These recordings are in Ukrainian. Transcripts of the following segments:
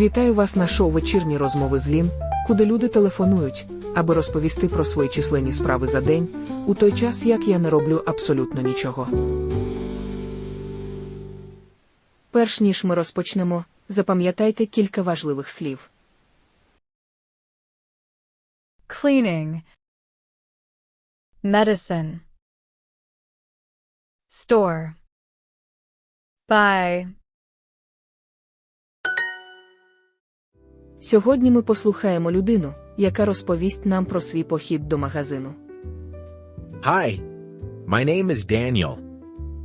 Вітаю вас на шоу вечірні розмови з Лін, куди люди телефонують, аби розповісти про свої численні справи за день, у той час як я не роблю абсолютно нічого. Перш ніж ми розпочнемо, запам'ятайте кілька важливих слів. cleaning, medicine, store, buy, Сьогодні ми послухаємо людину, яка розповість нам про свій похід до магазину. Hi, my name is Daniel.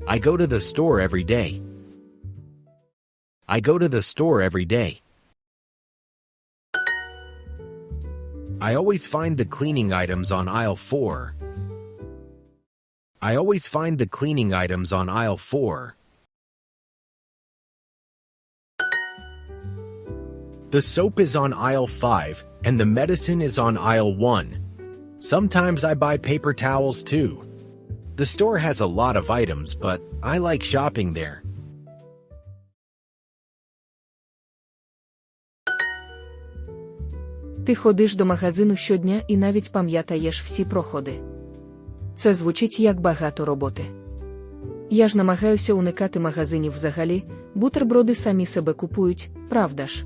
I go to the store every day. I go to the store every day. I always find the cleaning items on aisle 4. I always find the cleaning items on aisle 4. The soap is on aisle 5, and the medicine is on aisle 1. Sometimes I buy paper towels too. The store has a lot of items, but I like shopping there. Ти ходиш до магазину щодня і навіть пам'ятаєш всі проходи. Це звучить як багато роботи. Я ж намагаюся уникати магазинів взагалі, бутерброди самі себе купують, правда ж?